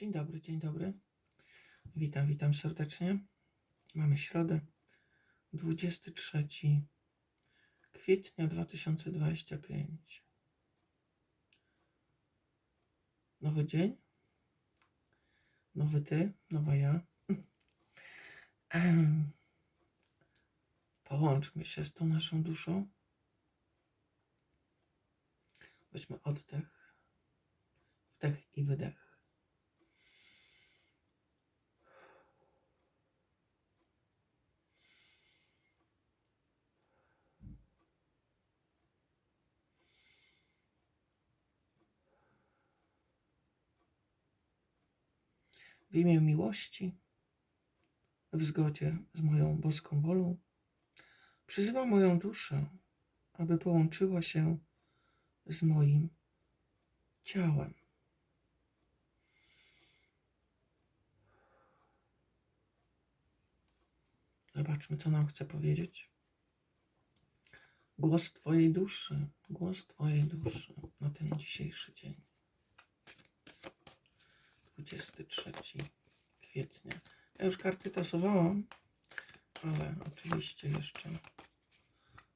Dzień dobry, dzień dobry. Witam, witam serdecznie. Mamy środę, 23 kwietnia 2025. Nowy dzień, nowy ty, nowa ja. Em, Połączmy się z tą naszą duszą. Weźmy oddech, wdech i wydech. W imię miłości, w zgodzie z moją boską wolą, przyzywam moją duszę, aby połączyła się z moim ciałem. Zobaczmy, co nam chce powiedzieć. Głos Twojej duszy, głos Twojej duszy na ten dzisiejszy dzień. 23 kwietnia. Ja już karty tasowałam, ale oczywiście jeszcze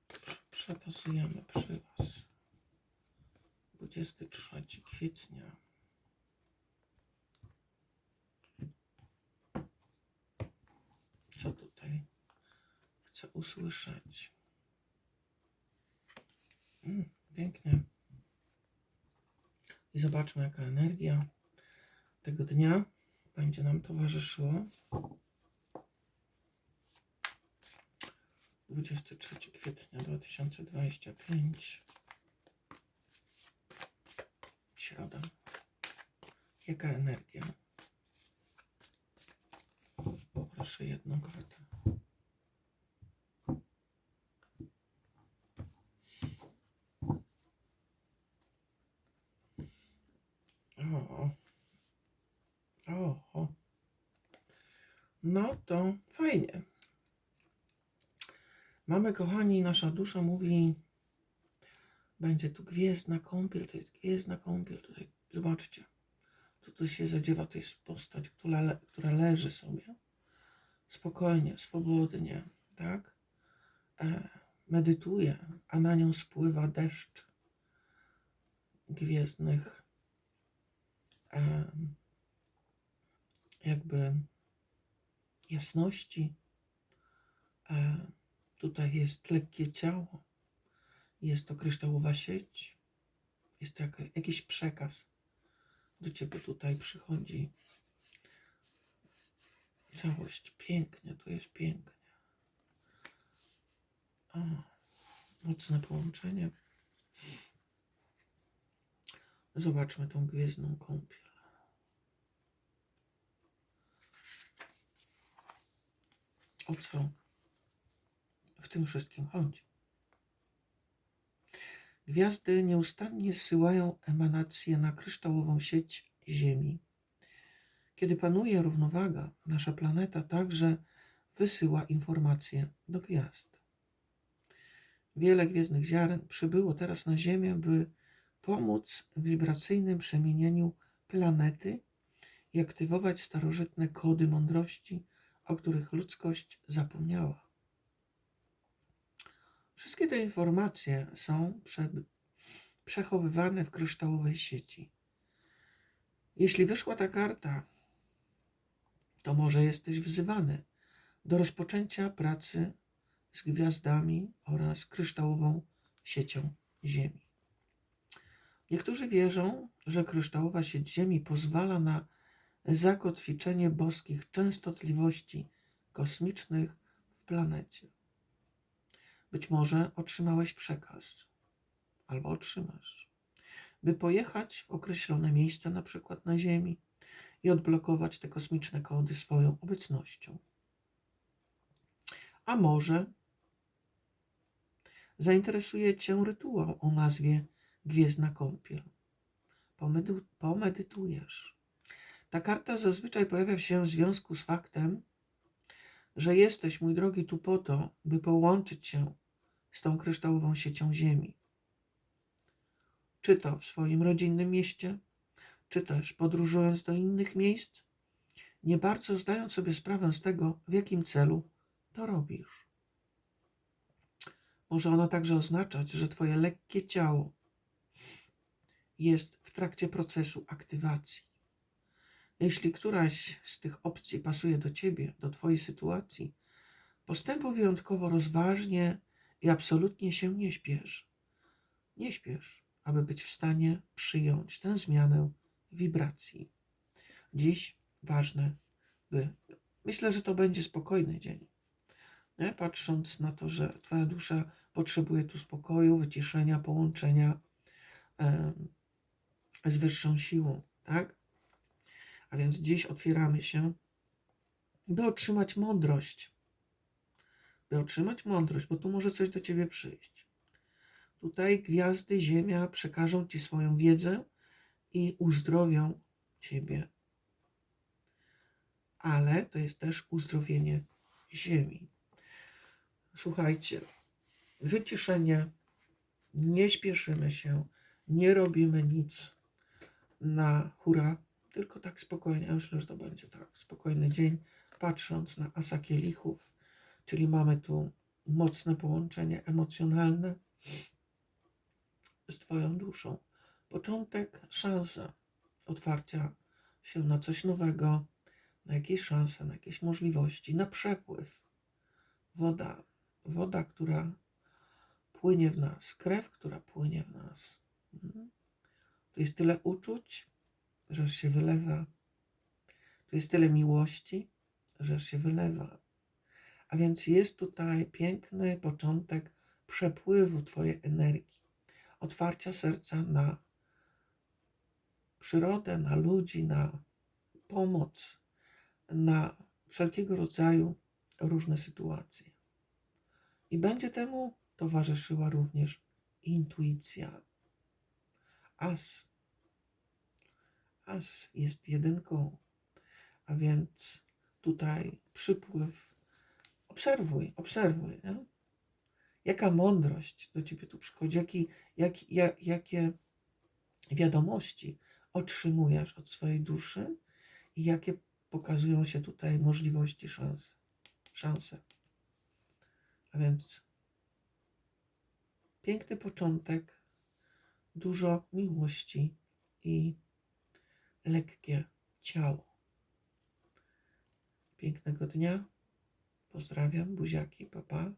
prze- przetasujemy przy Was. 23 kwietnia. Co tutaj chcę usłyszeć? Mm, pięknie. I zobaczmy, jaka energia tego dnia będzie nam towarzyszyła. 23 kwietnia 2025. Środa. Jaka energia? Poproszę jedną kartę. O. O. No to fajnie. Mamy, kochani, nasza dusza mówi, będzie tu gwiezdna kąpiel, to jest gwiezdna kąpiel. Tutaj zobaczcie, co tu się zadziewa. To jest postać, która, która leży sobie spokojnie, swobodnie, tak? E, medytuje, a na nią spływa deszcz gwiezdnych e, jakby jasności. E, tutaj jest lekkie ciało, jest to kryształowa sieć, jest to jak, jakiś przekaz do ciebie tutaj przychodzi. Całość pięknie, tu jest pięknie. O, mocne połączenie. Zobaczmy tą gwiezdną kąpiel. O co w tym wszystkim chodzi? Gwiazdy nieustannie zsyłają emanacje na kryształową sieć Ziemi. Kiedy panuje równowaga, nasza planeta także wysyła informacje do gwiazd. Wiele gwiezdnych ziaren przybyło teraz na Ziemię, by pomóc w wibracyjnym przemienieniu planety i aktywować starożytne kody mądrości, o których ludzkość zapomniała. Wszystkie te informacje są prze, przechowywane w kryształowej sieci. Jeśli wyszła ta karta, to może jesteś wzywany do rozpoczęcia pracy z gwiazdami oraz kryształową siecią Ziemi. Niektórzy wierzą, że kryształowa sieć Ziemi pozwala na zakotwiczenie boskich częstotliwości kosmicznych w planecie. Być może otrzymałeś przekaz, albo otrzymasz, by pojechać w określone miejsce, na przykład na Ziemi, i odblokować te kosmiczne kody swoją obecnością. A może zainteresuje Cię rytuał o nazwie Gwiezdna Kąpiel. Pomedytujesz. Ta karta zazwyczaj pojawia się w związku z faktem, że jesteś, mój drogi, tu po to, by połączyć się z tą kryształową siecią Ziemi. Czy to w swoim rodzinnym mieście, czy też podróżując do innych miejsc, nie bardzo zdając sobie sprawę z tego, w jakim celu to robisz. Może ona także oznaczać, że Twoje lekkie ciało jest w trakcie procesu aktywacji. Jeśli któraś z tych opcji pasuje do Ciebie, do Twojej sytuacji, postępuj wyjątkowo rozważnie i absolutnie się nie śpiesz. Nie śpiesz, aby być w stanie przyjąć tę zmianę wibracji. Dziś ważne, by. Myślę, że to będzie spokojny dzień. Nie? Patrząc na to, że Twoja dusza potrzebuje tu spokoju, wyciszenia, połączenia z wyższą siłą, tak? A więc dziś otwieramy się, by otrzymać mądrość. By otrzymać mądrość, bo tu może coś do Ciebie przyjść. Tutaj gwiazdy, ziemia przekażą Ci swoją wiedzę i uzdrowią Ciebie. Ale to jest też uzdrowienie ziemi. Słuchajcie, wyciszenie, nie śpieszymy się, nie robimy nic na hura, tylko tak spokojnie. Ja myślę, że to będzie tak spokojny dzień, patrząc na asa kielichów, czyli mamy tu mocne połączenie emocjonalne z Twoją duszą. Początek, szansa otwarcia się na coś nowego, na jakieś szanse, na jakieś możliwości, na przepływ. Woda, woda, która płynie w nas, krew, która płynie w nas. Mhm. Tu jest tyle uczuć, że aż się wylewa. Tu jest tyle miłości, że się wylewa. A więc jest tutaj piękny początek przepływu Twojej energii, otwarcia serca na przyrodę, na ludzi, na pomoc, na wszelkiego rodzaju różne sytuacje. I będzie temu towarzyszyła również intuicja. As. Jest jedynką, a więc tutaj przypływ. Obserwuj, obserwuj. Nie? Jaka mądrość do ciebie tu przychodzi, jaki, jak, jak, jakie wiadomości otrzymujesz od swojej duszy i jakie pokazują się tutaj możliwości, szanse. szanse. A więc piękny początek, dużo miłości i lekkie ciało. Pięknego dnia. Pozdrawiam, buziaki, papa.